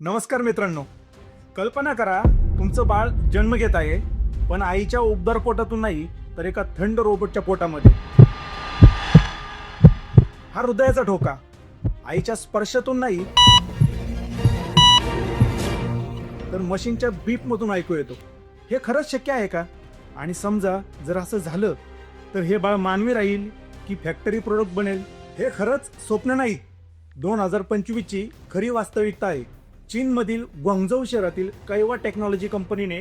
नमस्कार मित्रांनो. कल्पना करा तुमचं बाळ जन्म घेत आहे पण आईच्या उबदार पोटातून नाही तर एका थंड रोबोटच्या पोटामध्ये. हा हृदयाचा ठोका. आईच्या स्पर्शातून नाही तर मशीनच्या बीपमधून ऐकू येतो. हे खरंच शक्य आहे का? आणि समजा जर असं झालं तर हे बाळ मानवी राहील की फॅक्टरी प्रोडक्ट बनेल? हे खरंच स्वप्न नाही. दोन हजार पंचवीसची खरी वास्तविकता आहे. चीनमधील ग्वांगझौ शहरातील कैवा टेक्नॉलॉजी कंपनीने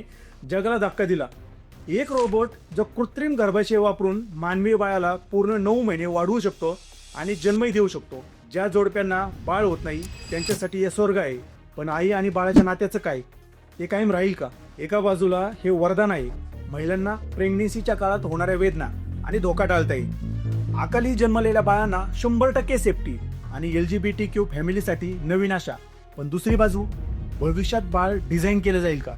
जगाला धक्का दिला. एक रोबोट जो कृत्रिम गर्भाशय वापरून मानवी बाळाला पूर्ण नऊ महिने वाढवू शकतो आणि जन्मही देऊ शकतो. ज्या जोडप्यांना बाळ होत नाही त्यांच्यासाठी हे स्वर्ग आहे. पण आई आणि बाळाच्या नात्याचं काय? ते कायम राहील का? एका बाजूला हे वरदान आहे. महिलांना प्रेग्नेसीच्या काळात होणाऱ्या वेदना आणि धोका टाळता येईल. अकाली जन्मलेल्या बाळांना शंभर टक्के सेफ्टी आणि L G B T Q फॅमिलीसाठी नवीन आशा. पण दुसरी बाजू भविष्यात बाळ डिझाईन केलं जाईल का?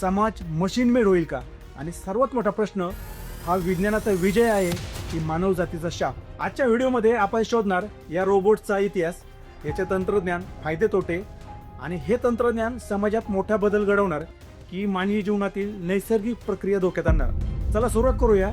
समाज मशीन मेड होईल का? आणि सर्वात मोठा प्रश्न हा विज्ञानाचा विजय आहे की मानव जातीचा शाप? आजच्या व्हिडिओमध्ये आपण शोधणार या रोबोटचा इतिहास याचे तंत्रज्ञान फायदे तोटे आणि हे तंत्रज्ञान समाजात मोठा बदल घडवणार की मानवी जीवनातील नैसर्गिक प्रक्रिया धोक्यात आणणार. चला सुरुवात करूया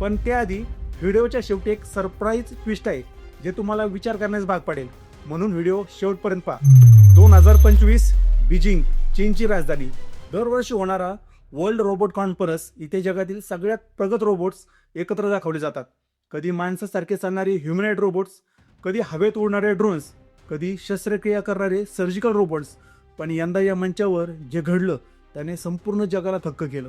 पण त्याआधी व्हिडिओच्या शेवटी एक सरप्राईज ट्विस्ट आहे जे तुम्हाला विचार करण्यास भाग पडेल. म्हणून व्हिडिओ शेवटपर्यंत पहा. दोन हजार पंचवीस बीजिंग चीनची राजधानी. दरवर्षी होणारा वर्ल्ड रोबोट कॉन्फरन्स इथे जगातील सगळ्यात प्रगत रोबोट्स एकत्र दाखवले जातात. कधी माणसासारखे चालणारे ह्युमनाइड रोबोट्स कधी हवेत उडणारे ड्रोन्स कधी शस्त्रक्रिया करणारे सर्जिकल रोबोट्स. पण यंदा या मंचावर जे घडलं त्याने संपूर्ण जगाला थक्क केलं.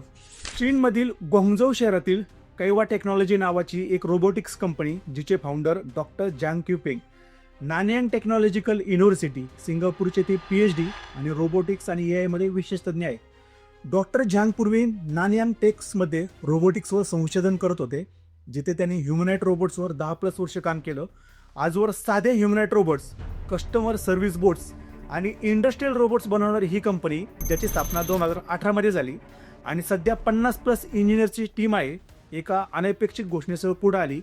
चीनमधील ग्वांगझौ शहरातील कैवा टेक्नॉलॉजी नावाची एक रोबोटिक्स कंपनी जिचे founder doctor Zhang Qifeng Nanyang Technological University सिंगापूरचे ते पी एच डी आणि रोबोटिक्स आणि ए आयमध्ये विशेष तज्ज्ञ आहे डॉक्टर झांग पूर्वी नानयांग टेक्समध्ये रोबोटिक्सवर संशोधन करत होते जिथे त्यांनी ह्युमनाईट रोबोट्सवर दहा प्लस वर्ष काम केलं. आजवर साधे humanoid robots customer service bots आणि इंडस्ट्रियल रोबोट्स बनवणारी ही कंपनी ज्याची स्थापना दोन हजार अठरामध्ये झाली. आणि सध्या पन्नास प्लस इंजिनियरची टीम आहे एका अनपेक्षित घोषणेसह पुढे आली.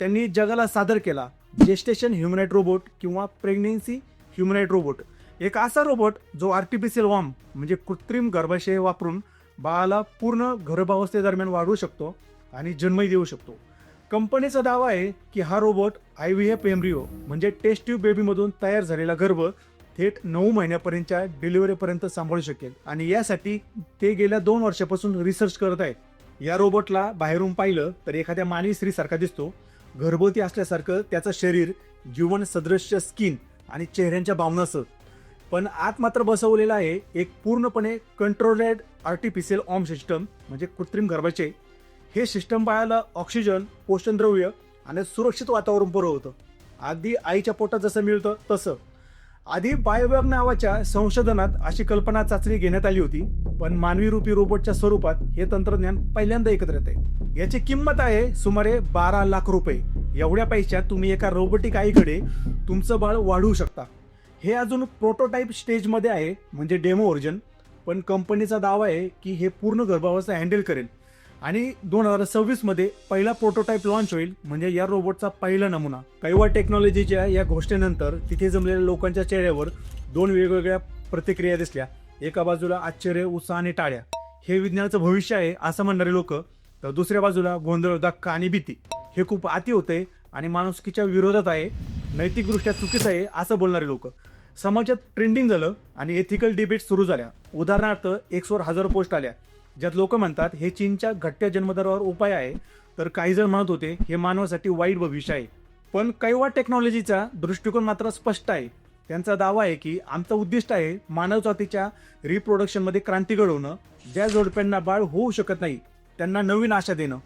त्यांनी जगाला सादर केला. जेस्टेशन ह्युमनाईट रोबोट किंवा प्रेग्नेन्सी ह्युमनाईट रोबोट एक असा रोबोट जो आर्टिफिशियल वॉर्म म्हणजे कृत्रिम गर्भाशय वापरून बाळाला पूर्ण गर्भावस्थेदरम्यान वाढवू शकतो आणि जन्मही देऊ शकतो. कंपनीचा दावा आहे की हा robot I V F embryo म्हणजे टेस्ट ट्यूब बेबीमधून तयार झालेला गर्भ थेट नऊ महिन्यापर्यंतच्या डिलिव्हरीपर्यंत सांभाळू शकेल. आणि यासाठी ते गेल्या दोन वर्षापासून रिसर्च करत आहेत. या रोबोटला बाहेरून पाहिलं तर एखाद्या मानवी स्त्रीसारखा दिसतो. गर्भवती असल्यासारखं त्याचं शरीर जीवन सदृश्य स्किन आणि चेहऱ्यांच्या भावनासह पण आत मात्र बसवलेलं आहे एक पूर्णपणे कंट्रोलेड आर्टिफिशियल ऑम सिस्टम म्हणजे कृत्रिम गर्भाचे. हे सिस्टम बाळाला ऑक्सिजन पोषणद्रव्य आणि सुरक्षित वातावरण पुरवतं. अगदी आईच्या पोटात जसं मिळतं तसं. आधी बायोवॅग नावाच्या संशोधनात अशी कल्पना चाचणी घेण्यात आली होती. पण मानवी रूपी रोबोटच्या स्वरूपात हे तंत्रज्ञान पहिल्यांदा एकत्र आहे याची किंमत आहे सुमारे बारा लाख रुपये. एवढ्या पैशात तुम्ही एका रोबोटिक आईकडे तुमचं बाळ वाढवू शकता. हे अजून प्रोटोटाईप स्टेजमध्ये आहे म्हणजे डेमो व्हर्जन. पण कंपनीचा दावा आहे की हे पूर्ण गर्भावस्था हँडल करेल. आणि दोन हजार सव्वीसमध्ये पहिला प्रोटोटाईप लॉन्च होईल म्हणजे या रोबोटचा पहिला नमुना. कैवा टेक्नॉलॉजीच्या या घोषणेनंतर तिथे जमलेल्या लोकांच्या चेहऱ्यावर दोन वेगवेगळ्या प्रतिक्रिया दिसल्या. एका बाजूला आश्चर्य उत्साह आणि टाळ्या. हे विज्ञानाचं भविष्य आहे असं म्हणणारे लोक. तर दुसऱ्या बाजूला गोंधळ धक्का आणि भीती. हे खूप अति होते आणि माणुसकीच्या विरोधात आहे. नैतिकदृष्ट्या चुकीचं आहे असं बोलणारे लोक. समाजात ट्रेंडिंग झालं आणि एथिकल डिबेट सुरू झाल्या. उदाहरणार्थ एक्सवर हजार पोस्ट आल्या. ज्यात लोक म्हणतात हे चीनच्या घट्ट्या जन्मदरावर उपाय आहे. तर काही जण म्हणत होते हे मानवासाठी वाईट भविष्य आहे. पण कैवा टेक्नॉलॉजीचा दृष्टिकोन मात्र स्पष्ट आहे. त्यांचा दावा आहे की आमचं उद्दिष्ट आहे मानवजातीच्या रिप्रोडक्शनमध्ये क्रांती घडवणं. ज्या जोडप्यांना बाळ होऊ शकत नाही त्यांना नवीन आशा देणं.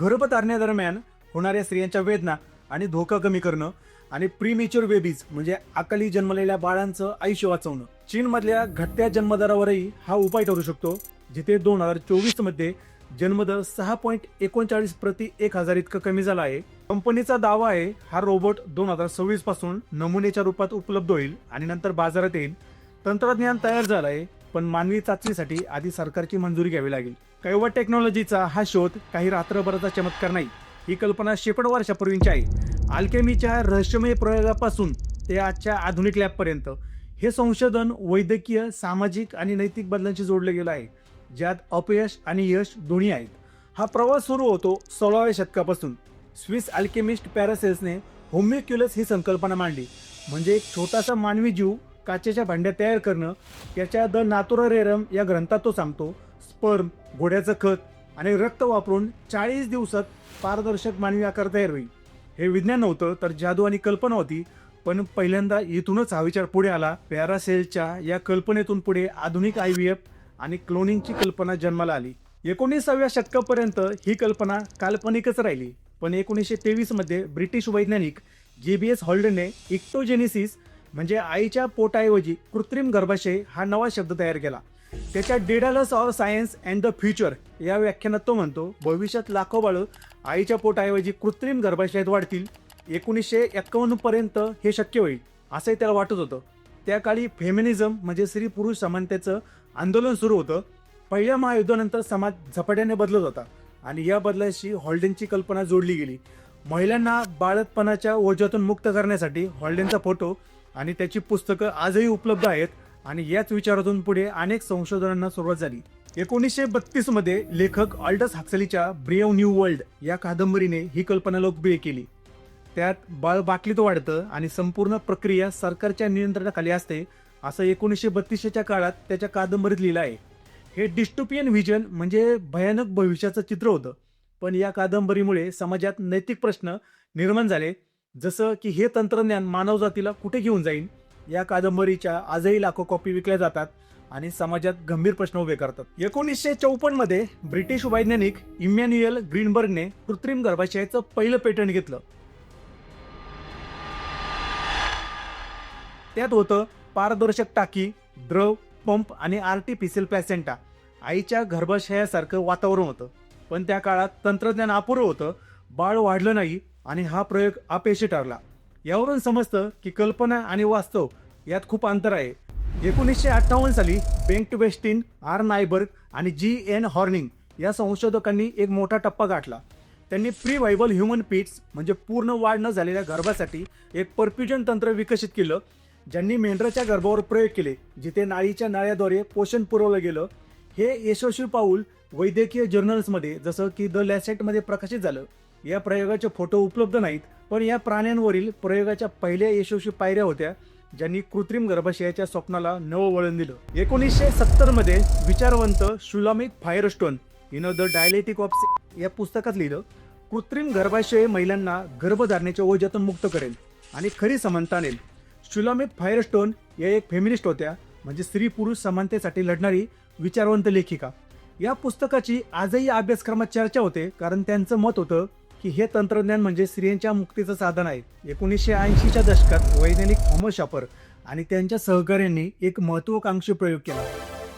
गर्भधारणेदरम्यान होणाऱ्या स्त्रियांच्या वेदना आणि धोका कमी करणं आणि प्रीमेच्युअर बेबीज म्हणजे अकाली जन्मलेल्या बाळांचं आयुष्य वाचवणं. चीनमधल्या घटत्या जन्मदरावरही हा उपाय ठरू शकतो जिथे दोन हजार चोवीसमध्ये जन्मदर सहा पॉईंट एकोणचाळीस प्रति एक हजार इतकं कमी झाला आहे. कंपनीचा दावा आहे हा रोबोट दोन हजार सव्वीसपासून नमुनेच्या रूपात उपलब्ध होईल आणि नंतर बाजारात येईल. तंत्रज्ञान तयार झालं आहे पण मानवी चाचणीसाठी आधी सरकारची मंजुरी घ्यावी लागेल. कैवा टेक्नॉलॉजीचा हा शोध काही रात्रभराचा चमत्कार नाही. ही कल्पना शेकडो वर्षापूर्वींची आहे. आल्केमीच्या रहस्यमय प्रयोगापासून ते आजच्या आधुनिक लॅबपर्यंत. हे संशोधन वैद्यकीय सामाजिक आणि नैतिक बदलांशी जोडलं गेलं आहे. ज्यात अपयश आणि यश दोन्ही आहेत. हा प्रवास सुरू होतो सोळाव्या शतकापासून. स्विस अल्केमिस्ट पॅरासेल्सने होमिक्युलस ही संकल्पना मांडली. म्हणजे एक छोटासा मानवी जीव काचेच्या भांड्यात तयार करणं याच्या द नातुरा रेरम या ग्रंथात तो सांगतो स्पर्म घोड्याचं खत आणि रक्त वापरून चाळीस दिवसात पारदर्शक मानवी आकार तयार होईल. हे विज्ञान नव्हतं तर जादू आणि कल्पना होती पण पहिल्यांदा इथूनच हा विचार पुढे आला. पॅरासेलच्या या कल्पनेतून पुढे आधुनिक आय व्ही एफ आणि क्लोनिंगची कल्पना जन्माला आली. एकोणीसाव्या शतकापर्यंत ही कल्पना काल्पनिकच राहिली. पण एकोणीसशे तेवीसमध्ये ब्रिटिश वैज्ञानिक जे बी एस हॉल्डने इक्टोजेनिसिस म्हणजे आईच्या पोटाऐवजी कृत्रिम गर्भाशय हा नवा शब्द तयार केला. त्याच्या Daedalus of science and the future या व्याख्यानात तो म्हणतो भविष्यात लाखो बाळं आईच्या पोटाऐवजी कृत्रिम गर्भाशयात वाढतील. एकोणीसशे एक्कावन्न पर्यंत हे शक्य होईल असंही त्याला वाटत होतं. त्या काळी फेमिनिझम म्हणजे स्त्री पुरुष समानतेचं आंदोलन सुरू होतं. पहिल्या महायुद्धानंतर समाज झपाट्याने बदलत होता आणि या बदलाशी हॉल्डेनची कल्पना जोडली गेली. महिलांना बाळतपणाच्या ओझ्यातून मुक्त करण्यासाठी हॉल्डेनचा फोटो आणि त्याची पुस्तकं आजही उपलब्ध आहेत आणि याच विचारातून पुढे अनेक संशोधनांना सुरुवात झाली. एकोणीसशे बत्तीसमध्ये लेखक अल्डस हक्सलीच्या ब्रेव न्यू वर्ल्ड या कादंबरीने ही कल्पना लोकप्रिय केली. त्यात बाळ बाकलीत वाढतं आणि संपूर्ण प्रक्रिया सरकारच्या नियंत्रणाखाली असते असं एकोणीसशे बत्तीसच्या काळात त्याच्या कादंबरीत लिहिलं आहे. हे डिस्टोपियन व्हिजन म्हणजे भयानक भविष्याचं चित्र होतं. पण या कादंबरीमुळे समाजात नैतिक प्रश्न निर्माण झाले. जसं की हे तंत्रज्ञान मानवजातीला कुठे घेऊन जाईल या कादंबरीच्या आजही लाखो कॉपी विकल्या जातात आणि समाजात गंभीर प्रश्न उभे करतात. एकोणीसशे चौपन्नमध्ये ब्रिटिश वैज्ञानिक इमॅन्युएल ग्रीनबर्गने कृत्रिम गर्भाशयाचं पहिलं पेटंट घेतलं. त्यात होतं पारदर्शक टाकी द्रव पंप आणि आर्टिफिशियल प्लॅसेंटा आईच्या गर्भाशयासारखं वातावरण होतं. पण त्या काळात तंत्रज्ञान अपुरं होतं बाळ वाढलं नाही आणि हा प्रयोग अपयशी ठरला. यावरून समजतं की कल्पना आणि वास्तव यात खूप अंतर आहे. एकोणीसशे अठ्ठावन्न साली बेंक्ट वेस्टिन आर नायबर्ग आणि जी एन हॉर्निंग या संशोधकांनी एक मोठा टप्पा गाठला. त्यांनी प्री व्हायबल ह्युमन पीट्स म्हणजे पूर्ण वाढ न झालेल्या गर्भासाठी एक परफ्युजन तंत्र विकसित केलं ज्यांनी मेंढराच्या गर्भावर प्रयोग केले जिथे नाळीच्या नाळ्याद्वारे पोषण पुरवलं गेलं हे यशस्वी पाऊल वैद्यकीय जर्नल्समध्ये जसं की द लॅसेटमध्ये प्रकाशित झालं. या प्रयोगाचे फोटो उपलब्ध नाहीत पण या प्राण्यांवरील प्रयोगाच्या पहिल्या यशस्वी पायऱ्या होत्या ज्यांनी कृत्रिम गर्भाशयाच्या स्वप्नाला नवं वळण दिलं. एकोणीसशे सत्तरमध्ये विचारवंत शुलामिक फायरस्टोन हिनं द डायलेटिक ऑफ या पुस्तकात लिहिलं कृत्रिम गर्भाशय महिलांना गर्भधारणेच्या ओझ्यातून मुक्त करेल आणि खरी समानता आणेल. शुलामिक फायरस्टोन या एक फेमिनिस्ट होत्या म्हणजे स्त्री पुरुष समानतेसाठी लढणारी विचारवंत लेखिका. या पुस्तकाची आजही अभ्यासक्रमात चर्चा होते कारण त्यांचं मत होतं की हे तंत्रज्ञान म्हणजे स्त्रियांच्या मुक्तीचं साधन आहे. एकोणीसशे ऐंशीच्या दशकात वैज्ञानिक थॉमस शापर आणि त्यांच्या सहकार्यांनी एक महत्वाकांक्षी प्रयोग केला.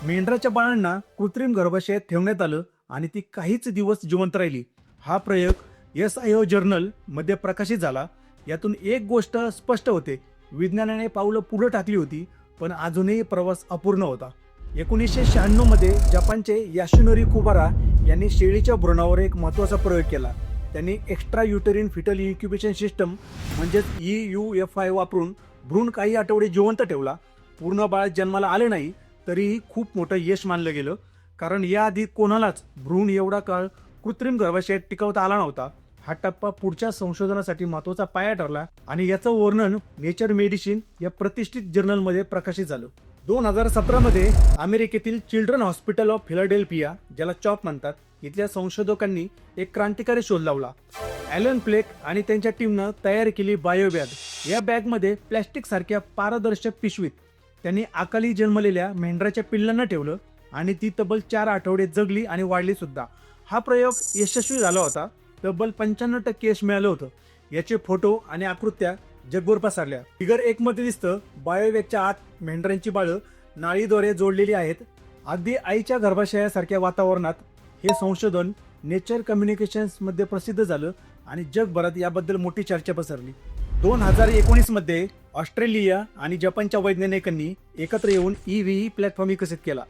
मेंढराच्या बाळांना कृत्रिम गर्भाशयात ठेवण्यात आलं आणि ती काहीच दिवस जिवंत राहिली. हा प्रयोग एस आय ओ जर्नलमध्ये प्रकाशित झाला. यातून एक गोष्ट स्पष्ट होते विज्ञानाने पावलं पुढे टाकली होती पण अजूनही प्रवास अपूर्ण होता. एकोणीसशे शहाण्णवमध्ये जपानचे याशुनोरी कुबारा यांनी शेळीच्या भ्रूणावर एक महत्त्वाचा प्रयोग केला. त्यांनी extra uterine fetal incubation system म्हणजेच ई यू एफ आय वापरून भ्रूण काही आठवडे जिवंत ठेवला. पूर्ण बाळ जन्माला आले नाही तरीही खूप मोठं यश मानलं गेलं. कारण याआधी कोणालाच भ्रूण एवढा काळ कृत्रिम गर्भाशयात टिकवता आला नव्हता. हा टप्पा पुढच्या संशोधनासाठी महत्त्वाचा पाया ठरला आणि याचं वर्णन नेचर मेडिसिन या प्रतिष्ठित जर्नलमध्ये प्रकाशित झालं. दोन हजार सतरामध्ये अमेरिकेतील चिल्ड्रन हॉस्पिटल ऑफ फिलाडेल्फिया ज्याला चॉप म्हणतात इथल्या संशोधकांनी एक क्रांतिकारी शोध लावला. ॲलन प्लेक आणि त्यांच्या टीमनं तयार केली बायो बॅग या बॅगमध्ये प्लॅस्टिक सारख्या पारदर्शक पिशवीत त्यांनी अकाली जन्मलेल्या मेंढराच्या पिल्लांना ठेवलं आणि ती तब्बल चार आठवडे जगली आणि वाढली सुद्धा. हा प्रयोग यशस्वी झाला होता. तब्बल पंच्याण्णव टक्के यश मिळालं होतं. याचे फोटो आणि आकृत्या जगभर पसरल्या. फिगर एक मध्ये दिसतं बायोवेकच्या आत मेंढरांची बाळं नाळीद्वारे जोडलेली आहेत. अगदी आईच्या गर्भाशयासारख्या वातावरणात हे संशोधन नेचर कम्युनिकेशन्समध्ये प्रसिद्ध झालं आणि जगभरात याबद्दल मोठी चर्चा पसरली. दोन हजार एकोणीसमध्ये ऑस्ट्रेलिया आणि जपानच्या वैज्ञानिकांनी एकत्र येऊन ई व्ही प्लॅटफॉर्म विकसित केला.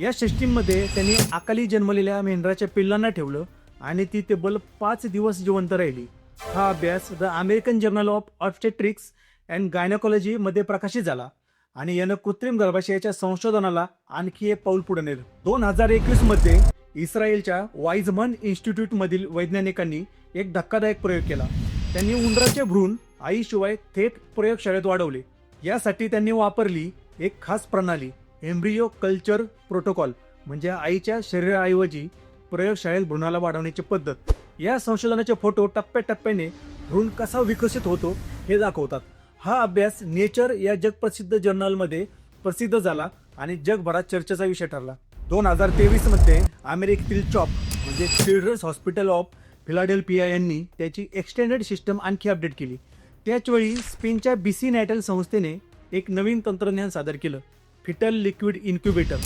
या सिस्टीममध्ये त्यांनी अकाली जन्मलेल्या मेंढराच्या पिल्लांना ठेवलं आणि ती तब्बल पाच दिवस जिवंत राहिली. हा अभ्यास the American journal of obstetrics and gynaecology मध्ये प्रकाशित झाला आणि यानं कृत्रिम गर्भाशयाच्या संशोधनाला आणखी एक पाऊल पुढे नेलं. दोन हजार एकवीसमध्ये इस्रायलच्या वाईजमन इन्स्टिट्यूट मधील वैज्ञानिकांनी एक धक्कादायक प्रयोग केला. त्यांनी उंदराचे भ्रूण आईशिवाय थेट प्रयोगशाळेत वाढवले. यासाठी त्यांनी वापरली एक खास प्रणाली एम्ब्रियो कल्चर प्रोटोकॉल म्हणजे आईच्या शरीराऐवजी प्रयोगशाळेत भ्रूणाला वाढवण्याची पद्धत. या संशोधनाचे फोटो टप्प्याटप्प्याने भ्रूण कसा विकसित होतो हे दाखवतात. हा अभ्यास नेचर या जगप्रसिद्ध जर्नलमध्ये प्रसिद्ध झाला आणि जगभरात चर्चेचा विषय ठरला. दोन हजार तेवीसमध्ये अमेरिकेतील चॉप म्हणजे चिल्ड्रन्स हॉस्पिटल ऑफ फिलाडेल्फिया यांनी त्याची एक्सटेंडेड सिस्टम आणखी अपडेट केली. त्याचवेळी स्पेनच्या बी सी नॅटल संस्थेने एक नवीन तंत्रज्ञान सादर केलं. Fetal liquid incubator.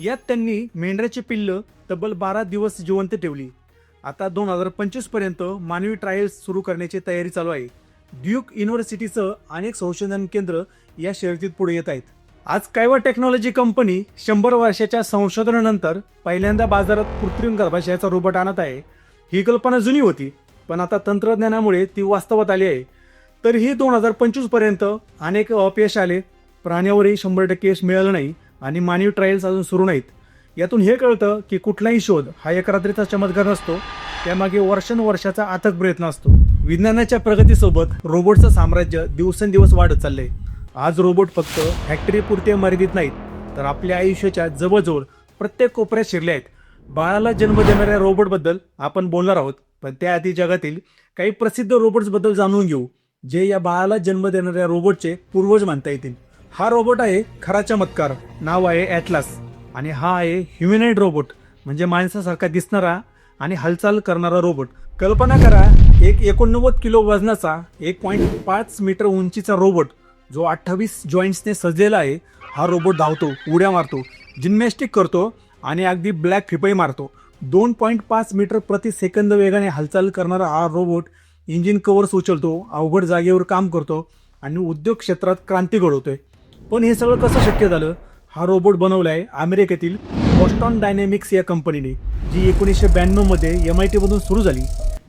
यात त्यांनी मेंढ्याचे पिल्लं तब्बल बारा दिवस जिवंत ठेवली. आता दोन हजार पंचवीसपर्यंत मानवी ट्रायल्स सुरू करण्याची तयारी चालू आहे. ड्यूक युनिव्हर्सिटीचं अनेक संशोधन केंद्र या शर्यतीत पुढे येत आहेत. आज कायवा टेक्नॉलॉजी कंपनी शंभर वर्षाच्या संशोधनानंतर पहिल्यांदा बाजारात कृत्रिम गर्भाशयाचा रोबोट आणत आहे. ही कल्पना जुनी होती पण आता तंत्रज्ञानामुळे ती वास्तवात आली आहे. तर ही दोन हजार पंचवीसपर्यंत अनेक अपयश आले. प्राण्यावरही शंभर टक्के यश मिळालं नाही. आणि मानवी ट्रायल्स अजून सुरू नाहीत. यातून हे कळतं की कुठलाही शोध हा एक रात्रीचा चमत्कार नसतो त्यामागे वर्षानुवर्षाचा अथक प्रयत्न असतो. विज्ञानाच्या प्रगतीसोबत रोबोटचं साम्राज्य दिवसेंदिवस वाढत चाललंय. आज रोबोट फक्त फॅक्टरीपुरते मर्यादित नाहीत तर आपल्या आयुष्याच्या जवळजवळ प्रत्येक कोपऱ्यात शिरले आहेत. बाळाला जन्म देणाऱ्या रोबोटबद्दल आपण बोलणार आहोत पण त्याआधी जगातील काही प्रसिद्ध रोबोट्सबद्दल जाणून घेऊ जे या बाळाला जन्म देणाऱ्या रोबोटचे पूर्वज मानता येतील. हा रोबोट आहे खरा चमत्कार. नाव आहे ॲटलास आणि हा आहे ह्युमॅनाइड रोबोट म्हणजे माणसासारखा दिसणारा आणि हालचाल करणारा रोबोट कल्पना करा एक एकोणनव्वद किलो वजनाचा एक पॉईंट पाच मीटर उंचीचा रोबोट जो अठ्ठावीस जॉईंट्सने सजलेला आहे हा रोबोट धावतो उड्या मारतो जिम्नॅस्टिक करतो आणि अगदी ब्लॅक फिपई मारतो. दोन पॉईंट पाच मीटर प्रति सेकंद वेगाने हालचाल करणारा हा रोबोट इंजिन कवर्स उचलतो अवघड जागेवर काम करतो आणि उद्योग क्षेत्रात क्रांती घडवतोय. पण हे सगळं कसं शक्य झालं? हा रोबोट बनवला आहे अमेरिकेतील बॉस्टॉन डायनॅमिक्स या कंपनीने जी एकोणीसशे ब्याण्णवमध्ये एम आय टीमधून सुरू झाली.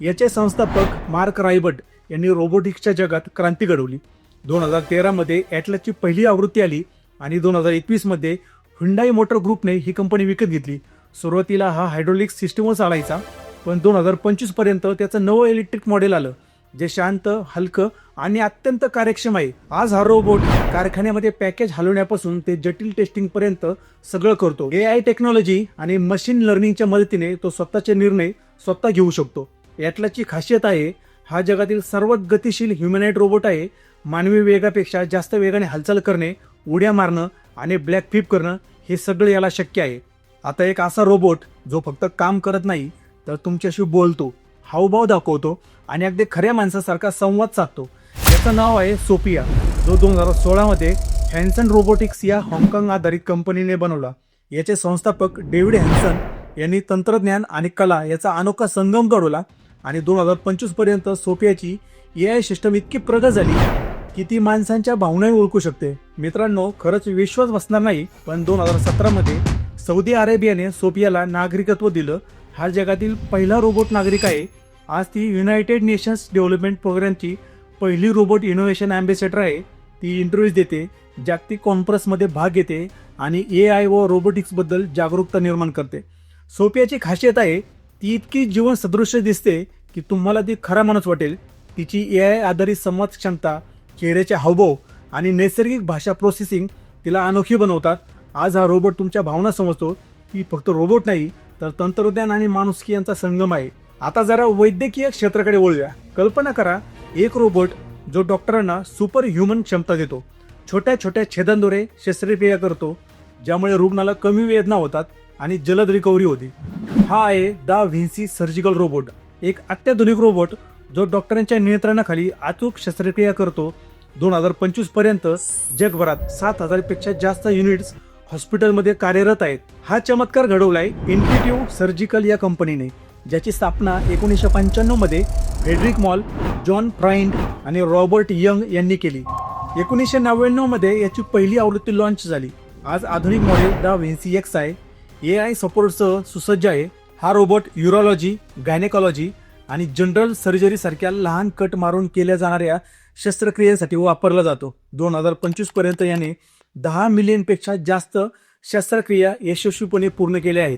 याचे संस्थापक मार्क रायबर्ट यांनी रोबोटिक्सच्या जगात क्रांती घडवली. दोन हजार तेरामध्ये ॲटलासची पहिली आवृत्ती आली आणि दोन हजार एकवीसमध्ये हुंडाई मोटर ग्रुपने ही कंपनी विकत घेतली. सुरुवातीला हा हायड्रोलिक सिस्टमच चालायचा पण दोन हजार पंचवीसपर्यंत त्याचं नवं इलेक्ट्रिक मॉडेल आलं. जे शांत हलकं आणि अत्यंत कार्यक्षम आहे आज हा रोबोट कारखान्यामध्ये पॅकेज हलवण्यापासून ते जटिल टेस्टिंग पर्यंत सगळं करतो. ए आय टेक्नॉलॉजी आणि मशीन लर्निंगच्या मदतीने तो स्वतःचे निर्णय स्वतः घेऊ शकतो. यातल्याची खासियत आहे हा जगातील सर्वात गतिशील ह्युमॅनाइड रोबोट आहे. मानवी वेगापेक्षा जास्त वेगाने हालचाल करणे उड्या मारणं आणि ब्लॅक फ्लिप करणं हे सगळं याला शक्य आहे. आता एक असा रोबोट जो फक्त काम करत नाही तर तुमच्याशी बोलतो हावभाव दाखवतो आणि अगदी खऱ्या माणसासारखा संवाद साधतो. याचं नाव आहे सोपिया. जो दोन हजार सोळामध्ये हॅन्सन रोबोटिक्स या हाँगकाँग आधारित कंपनीने बनवला. याचे संस्थापक डेव्हिड हॅन्सन यांनी तंत्रज्ञान आणि कला याचा अनोखा संगम घडवला आणि दोन हजार पंचवीसपर्यंत सोपियाची ए आय सिस्टम इतकी प्रगत झाली की ती माणसांच्या भावनाही ओळखू शकते. मित्रांनो खरंच विश्वास बसणार नाही पण दोन हजार सतरामध्ये सौदी अरेबियाने सोपियाला नागरिकत्व दिलं. हा जगातील पहिला रोबोट नागरिक आहे आज ती युनायटेड नेशन्स डेव्हलपमेंट प्रोग्रामची पहिली रोबोट इनोव्हेशन अँबॅसेडर आहे. ती इंटरव्ह्यूज देते जागतिक कॉन्फरन्समध्ये भाग घेते आणि ए आय व रोबोटिक्सबद्दल जागरूकता निर्माण करते. सोपियाची खासियत आहे ती इतकी जीवन सदृश्य दिसते की तुम्हाला ती खरा माणूस वाटेल. तिची ए आय आधारित संवाद क्षमता चेहऱ्याचे हावभाव आणि नैसर्गिक भाषा प्रोसेसिंग तिला अनोखी बनवतात. आज हा रोबोट तुमच्या भावना समजतो. की फक्त रोबोट नाही तर तंत्रज्ञान आणि माणुसकी यांचा संगम आहे. आता जरा वैद्यकीय क्षेत्राकडे वळूया. कल्पना करा एक रोबोट जो डॉक्टरांना सुपर ह्युमन क्षमता देतो. छोट्या छोट्या छेदांद्वारे शस्त्रक्रिया करतो ज्यामुळे रुग्णाला कमी वेदना होतात आणि जलद रिकव्हरी होते. हा आहे दा व्हिन्सी सर्जिकल रोबोट एक अत्याधुनिक रोबोट जो डॉक्टरांच्या नियंत्रणाखाली अचूक शस्त्रक्रिया करतो. दोन हजार पंचवीसपर्यंत जगभरात सात हजारपेक्षा जास्त युनिट्स हॉस्पिटलमध्ये कार्यरत आहेत. हा चमत्कार घडवलाय इन्फिट्यू सर्जिकल या कंपनीने ज्याची स्थापना एकोणीसशे पंच्याण्णवमध्ये फेडरिक मॉल जॉन फ्राइंड आणि रॉबर्ट यंग यांनी केली. एकोणीसशे नव्याण्णवमध्ये याची पहिली आवृत्ती लॉन्च झाली. आज आधुनिक मॉडेल द व्हिन्सी एक्स आहे ए आय सपोर्टसह सुसज्ज आहे. हा रोबोट युरोलॉजी गायनेकॉलॉजी आणि जनरल सर्जरीसारख्या लहान कट मारून केल्या जाणाऱ्या शस्त्रक्रियेसाठी वापरला जातो. दोन हजार पंचवीसपर्यंत याने दहा मिलियनपेक्षा जास्त शस्त्रक्रिया यशस्वीपणे पूर्ण केल्या आहेत.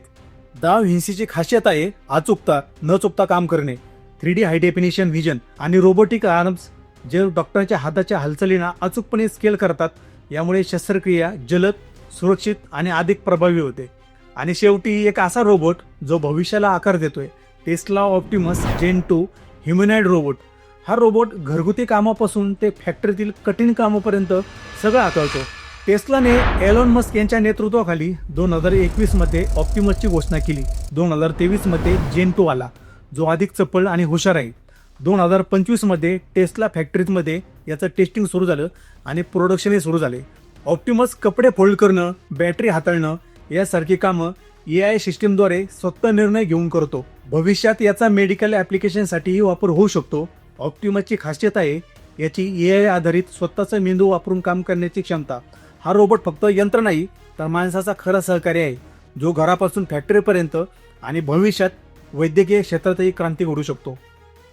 दाव हिंसीची खासियत आहे अचूकता न चुकता काम करणे. Three D high definition vision आणि रोबोटिक आर्म्स जे डॉक्टरांच्या हाताच्या हालचालींना अचूकपणे स्केल करतात यामुळे शस्त्रक्रिया जलद सुरक्षित आणि अधिक प्रभावी होते. आणि शेवटी एक असा रोबोट जो भविष्याला आकार देतोय Tesla Optimus Gen two humanoid robot हा रोबोट घरगुती कामापासून ते फॅक्टरीतील कठीण कामापर्यंत सगळं आकारतो टेस्लाने एलॉन मस्क यांच्या नेतृत्वाखाली दोन हजार एकवीसमध्ये ऑप्टिमसची घोषणा केली. दोन हजार तेवीसमध्ये जेन टू आला जो अधिक चपळ आणि हुशार आहे. दोन हजार पंचवीसमध्ये टेस्ला फॅक्टरीमध्ये याचं टेस्टिंग सुरू झालं आणि प्रोडक्शनही सुरू झाले. ऑप्टिमस कपडे फोल्ड करणं बॅटरी हाताळणं यासारखी कामं ए आय सिस्टीमद्वारे स्वतः निर्णय घेऊन करतो. भविष्यात याचा मेडिकल ॲप्लिकेशनसाठीही वापर होऊ शकतो. ऑप्टिमसची खासियत आहे याची ए आय आधारित स्वतःचा मेंदू वापरून काम करण्याची क्षमता. हा रोबोट फक्त यंत्र नाही तर माणसाचा खरा सहकारी आहे जो घरापासून फॅक्टरीपर्यंत आणि भविष्यात वैद्यकीय क्षेत्रातही क्रांती घडू शकतो.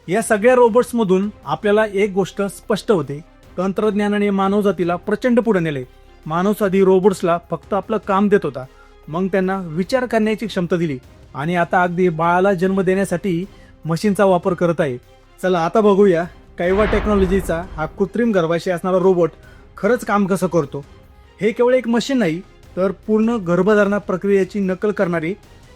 या सगळ्या रोबोट्समधून आपल्याला एक गोष्ट स्पष्ट होते. तंत्रज्ञानाने मानवजातीला प्रचंड पुढे नेले. मानवसाधी रोबोट्सला फक्त आपलं काम देत होता. मग त्यांना विचार करण्याची क्षमता दिली. आणि आता अगदी बाळाला जन्म देण्यासाठी मशीनचा वापर करत आहे. चला आता बघूया कैवा टेक्नॉलॉजीचा हा कृत्रिम गर्भाशय असणारा रोबोट खरंच काम कसं करतो. हे केवळ एक मशीन नाही तर पूर्ण गर्भधारणा प्रक्रियेची नकल करणारी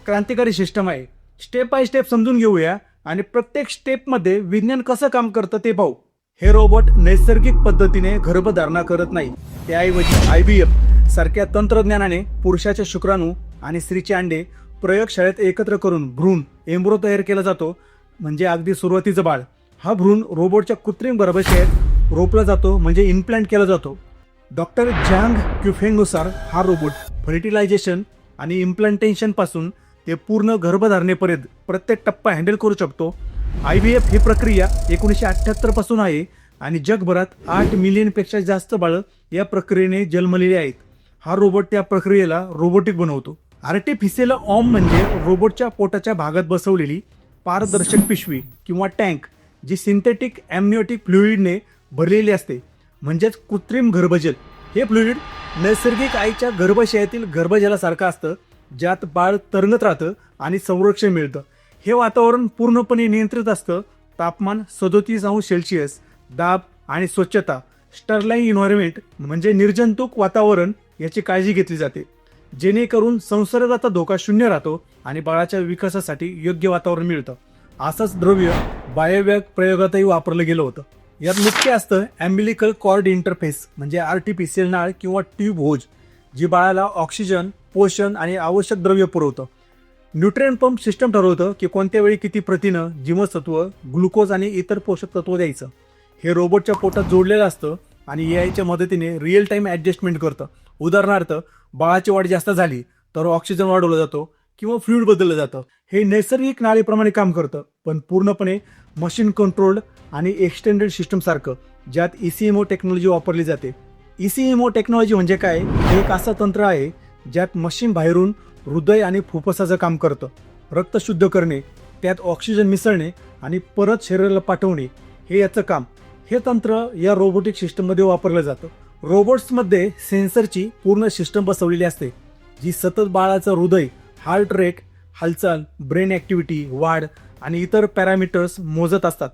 क्रांतिकारी सिस्टम आहे. स्टेप बाय स्टेप समजून घेऊया आणि प्रत्येक स्टेपमध्ये विज्ञान कसं काम करतं ते पाहू. हे रोबोट नैसर्गिक पद्धतीने गर्भधारणा करत नाही. त्याऐवजी आय बी एफ सारख्या तंत्रज्ञानाने पुरुषाचे शुक्राणू आणि स्त्रीचे अंडे प्रयोगशाळेत एकत्र करून भ्रूण एम्ब्रो तयार केला जातो म्हणजे अगदी सुरुवातीचं बाळ. हा भ्रूण रोबोटच्या कृत्रिम गर्भाशयात रोपला जातो म्हणजे इम्प्लांट केला जातो. डॉक्टर जँग क्युफेंगनुसार हा रोबोट फर्टिलायझेशन आणि इम्प्लांटेशनपासून ते पूर्ण गर्भधारणेपर्यंत प्रत्येक टप्पा हँडल करू शकतो. आय व्ही एफ ही प्रक्रिया एकोणीसशे अठ्ठ्याहत्तरपासून आहे आणि जगभरात आठ मिलियनपेक्षा जास्त बाळं या प्रक्रियेने जन्मलेली आहेत. हा रोबोट त्या प्रक्रियेला रोबोटिक बनवतो. आर्टिफिशियल ऑम म्हणजे रोबोटच्या पोटाच्या भागात बसवलेली पारदर्शक पिशवी किंवा टँक जी सिंथेटिक ॲम्निओटिक फ्लुईडने भरलेली असते. म्हणजेच कृत्रिम गर्भजल. हे फ्लुइड नैसर्गिक आईच्या गर्भाशयातील गर्भजलासारखं असतं ज्यात बाळ तरंगत राहतं आणि संरक्षण मिळतं. हे वातावरण पूर्णपणे नियंत्रित असतं. तापमान सदोतीस अंश सेल्सिअस दाब आणि स्वच्छता स्टरलाईन इन्व्हायरमेंट म्हणजे निर्जंतुक वातावरण याची काळजी घेतली जाते जेणेकरून संसर्गाचा धोका शून्य राहतो आणि बाळाच्या विकासासाठी योग्य वातावरण मिळतं. असंच द्रव्य बायोवॅग प्रयोगातही वापरलं गेलं होतं. यात मुख्य असतं ॲम्बिलिकल कॉर्ड इंटरफेस म्हणजे आर टी पी नाळ किंवा ट्यूब होज जी बाळाला ऑक्सिजन पोषण आणि आवश्यक द्रव्य पुरवतं. न्यूट्रिएंट पंप सिस्टम ठरवतं की कोणत्या वेळी किती प्रथिनं जीवनसत्व ग्लुकोज आणि इतर पोषक तत्व द्यायचं. हे रोबोटच्या पोटात जोडलेलं असतं आणि ए आयच्या मदतीने रिअल टाईम ॲडजस्टमेंट करतं. उदाहरणार्थ बाळाची वाढ जास्त झाली तर ऑक्सिजन वाढवला जातो किंवा फ्लुईड बदललं जातं. हे नैसर्गिक नाळीप्रमाणे काम करतं पण पूर्णपणे मशीन कंट्रोल्ड आणि एक्सटेंडेड सिस्टम सारखं ज्यात एम ईसीएमओ टेक्नॉलॉजी वापरली जाते. E ईसीएमओ टेक्नॉलॉजी म्हणजे काय? हे एक असं तंत्र आहे ज्यात मशीन बाहेरून हृदय आणि फुफ्फुसाचं काम करतं. रक्त शुद्ध करणे त्यात ऑक्सिजन मिसळणे आणि परत शरीराला पाठवणे हे याचं काम. हे तंत्र या रोबोटिक सिस्टममध्ये वापरलं जातं. रोबोट्समध्ये सेन्सरची पूर्ण सिस्टम बसवलेली असते जी सतत बाळाचं हृदय हार्ट रेट हालचाल ब्रेन ॲक्टिव्हिटी वाढ आणि इतर पॅरामीटर्स मोजत असतात.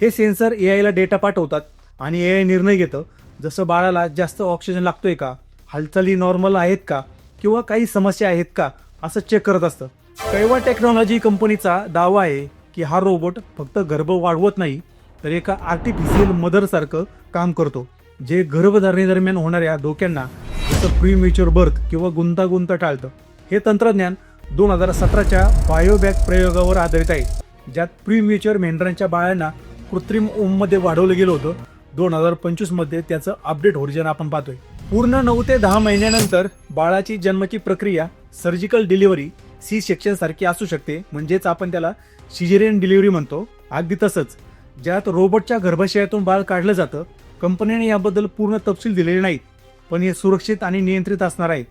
हे सेन्सर ए आयला डेटा पाठवतात आणि ए आय निर्णय घेतं. जसं बाळाला जास्त ऑक्सिजन लागतोय का? हालचाली नॉर्मल आहेत का? किंवा काही समस्या आहेत का? असं चेक करत असतं. कैवा टेक्नॉलॉजी कंपनीचा दावा आहे की हा रोबोट फक्त गर्भ वाढवत नाही तर एका आर्टिफिशियल मदरसारखं काम करतो जे गर्भधारणेदरम्यान होणाऱ्या धोक्यांना जसं प्रीमेच्युअर बर्थ किंवा गुंतागुंत टाळतं. हे तंत्रज्ञान दोन हजार सतराच्या बायोबॅक प्रयोगावर आधारित आहे. ज्यात प्रीमेच्युअर मेंढरांच्या बाळांना कृत्रिम ओममध्ये वाढवलं गेलं होतं. दोन हजार पंचवीसमध्ये त्याचं अपडेट व्हर्जन आपण पाहतोय. पूर्ण नऊ ते दहा महिन्यानंतर बाळाची जन्माची प्रक्रिया सर्जिकल डिलिव्हरी सी सेक्शन सारखी असू शकते. म्हणजेच आपण त्याला सिजेरियन डिलिव्हरी म्हणतो. अगदी तसंच ज्यात रोबोटच्या गर्भाशयातून बाळ काढलं जातं कंपनीने याबद्दल पूर्ण तपशील दिलेले नाहीत. पण हे सुरक्षित आणि नियंत्रित असणार आहे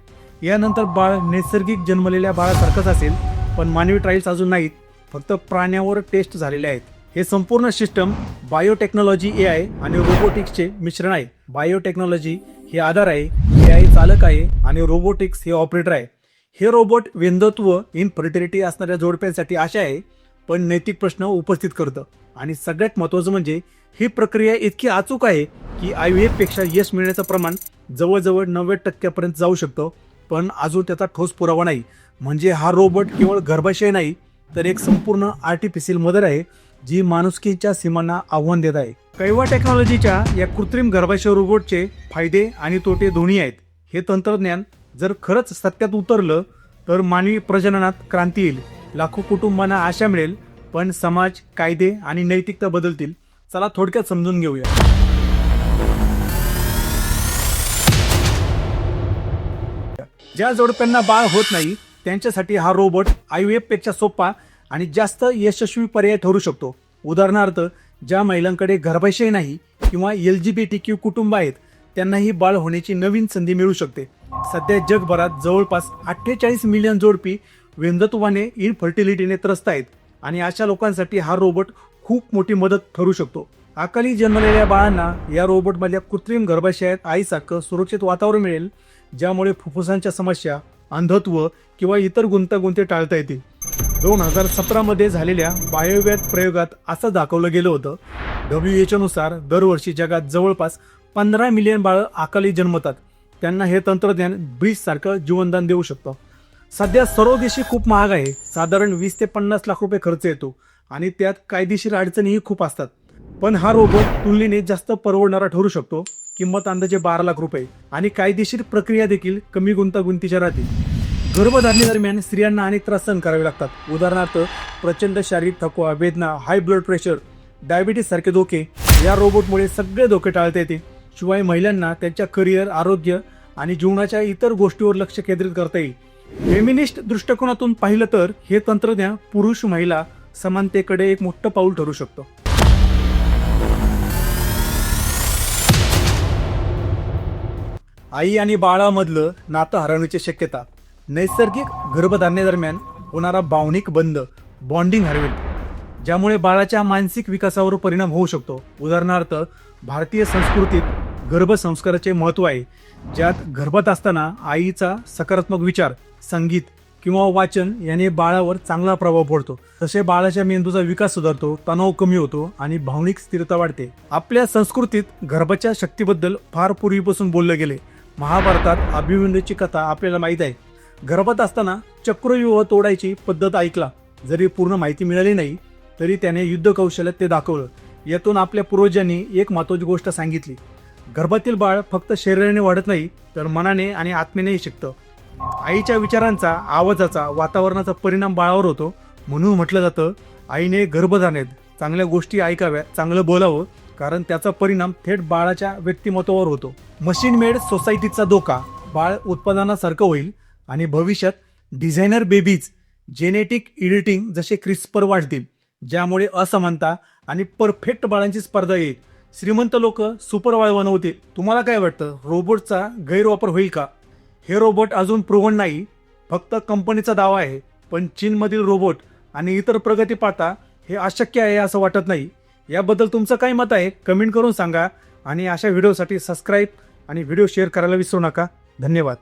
यानंतर बाळ नैसर्गिक जन्मलेल्या बाळासारखंच असेल पण मानवी ट्रायल्स अजून नाहीत. फक्त प्राण्यावर टेस्ट झालेले आहेत. हे संपूर्ण सिस्टम बायोटेक्नॉलॉजी ए आय आणि रोबोटिक्सचे मिश्रण आहे. बायोटेक्नॉलॉजी हे आधार आहे ए आय चालक आहे आणि रोबोटिक्स हे ऑपरेटर आहे. हे रोबोट वेंदत्व इन फर्टिलिटी असणाऱ्या जोडप्यांसाठी आशा आहे पण नैतिक प्रश्न उपस्थित करतं. आणि सगळ्यात महत्त्वाचं म्हणजे ही प्रक्रिया इतकी अचूक आहे की आय व्ही पेक्षा यश मिळण्याचं प्रमाण जवळजवळ नव्वद टक्क्यापर्यंत जाऊ शकतं. पण अजून त्याचा ठोस पुरावा नाही. म्हणजे हा रोबोट केवळ गर्भाशय नाही तर एक संपूर्ण आर्टिफिशियल मदर आहे जी माणुसकीच्या सीमांना आव्हान देत आहे. कैवा टेक्नॉलॉजीच्या या कृत्रिम गर्भाशय रोबोटचे फायदे आणि तोटे दोन्ही आहेत. हे तंत्रज्ञान जर खरंच सत्यात उतरलं तर मानवी प्रजननात क्रांती येईल. लाखो कुटुंबांना आशा मिळेल पण समाज कायदे आणि नैतिकता बदलतील. चला थोडक्यात समजून घेऊया. ज्या जोडप्यांना बाळ होत नाही त्यांच्यासाठी हा रोबोट आयपेक्षा सोपा आणि जास्त यशस्वी पर्याय ठरू शकतो. उदाहरणार्थ ज्या महिलांकडे गर्भाशय नाही किंवा L G B T Q कुटुंब आहेत त्यांनाही बाळ होण्याची नवीन संधी मिळू शकते. सध्या जगभरात जवळपास अठ्ठेचाळीस मिलियन जोडपी वेंदत्वाने इनफर्टिलिटीने त्रस्त आहेत आणि अशा लोकांसाठी हा रोबोट खूप मोठी मदत ठरू शकतो. अकाली जन्मलेल्या बाळांना या रोबोटमधल्या कृत्रिम गर्भाशयात आईसारखं सुरक्षित वातावरण मिळेल. ज्यामुळे फुफ्फुसांच्या समस्या अंधत्व किंवा इतर गुंतागुंती टाळता येतील. दोन हजार सतरामध्ये झालेल्या बायोवॅट प्रयोगात असं दाखवलं गेलं होतं. डब्ल्यू एचनुसार दरवर्षी जगात जवळपास पंधरा मिलियन बाळं अकाली जन्मतात. त्यांना हे तंत्रज्ञान ब्रिज सारखं जीवनदान देऊ शकतं. सध्या सर्व देशी खूप महाग आहे. साधारण वीस ते पन्नास लाख रुपये खर्च येतो आणि त्यात कायदेशीर अडचणीही खूप असतात. पण हा रोबोट तुलनेने जास्त परवडणारा ठरू शकतो. किंमत अंदाजे बारा लाख रुपये आणि कायदेशीर प्रक्रिया देखील कमी गुंतागुंतीच्या राहतील. गर्भधारणेदरम्यान स्त्रियांना अनेक त्रास सहन करावे लागतात. उदाहरणार्थ प्रचंड शारीरिक थकवा वेदना हाय ब्लड प्रेशर डायबिटीस सारखे धोके या रोबोटमुळे सगळे धोके टाळता येते शिवाय महिलांना त्यांच्या करिअर आरोग्य आणि जीवनाच्या इतर गोष्टीवर लक्ष केंद्रित करता येईल. फेमिनिस्ट दृष्टिकोनातून पाहिलं तर हे तंत्रज्ञान पुरुष महिला समानतेकडे एक मोठं पाऊल ठरू शकतं. आई आणि बाळामधलं नातं हरवण्याची शक्यता. नैसर्गिक गर्भधारणेदरम्यान होणारा भावनिक बंध बॉन्डिंग हरवेल ज्यामुळे बाळाच्या मानसिक विकासावर परिणाम होऊ शकतो. उदाहरणार्थ भारतीय संस्कृतीत गर्भसंस्काराचे महत्त्व आहे. ज्यात गर्भात असताना आईचा सकारात्मक विचार संगीत किंवा वाचन याने बाळावर चांगला प्रभाव पडतो. तसे बाळाच्या मेंदूचा विकास सुधारतो तणाव कमी होतो आणि भावनिक स्थिरता वाढते. आपल्या संस्कृतीत गर्भाच्या शक्तीबद्दल फार पूर्वीपासून बोललं गेले. महाभारतात अभिमन्यूची कथा आपल्याला माहीत आहे. गर्भात असताना चक्रव्यूह तोडायची पद्धत ऐकला. जरी पूर्ण माहिती मिळाली नाही तरी त्याने युद्ध कौशल्यात ते दाखवलं. यातून आपल्या पूर्वजांनी एक महत्वाची गोष्ट सांगितली. गर्भातील बाळ फक्त शरीराने वाढत नाही तर मनाने आणि आत्मेनेही शिकतं. आईच्या विचारांचा आवाजाचा वातावरणाचा परिणाम बाळावर होतो. म्हणून म्हटलं जातं आईने गर्भधारणेत चांगल्या गोष्टी ऐकाव्या चांगलं बोलावं कारण त्याचा परिणाम थेट बाळाच्या व्यक्तिमत्वावर होतो. मशीन मेड सोसायटीचा धोका बाळ उत्पादनासारखं होईल आणि भविष्यात डिझायनर बेबीज जेनेटिक एडिटिंग जसे क्रिस्पर वाढतील ज्यामुळे असमानता आणि परफेक्ट बाळांची स्पर्धा येईल. श्रीमंत लोक सुपर बाळ बनवतील तुम्हाला काय वाटतं? रोबोटचा गैरवापर होईल का? हे रोबोट अजून प्रूव्हन नाही फक्त कंपनीचा दावा आहे पण चीनमधील रोबोट आणि इतर प्रगती पाहता हे अशक्य आहे असं वाटत नाही. याबद्दल तुमचं काय मत आहे कमेंट करून सांगा आणि अशा व्हिडिओसाठी सबस्क्राईब आणि व्हिडिओ शेअर करायला विसरू नका. धन्यवाद.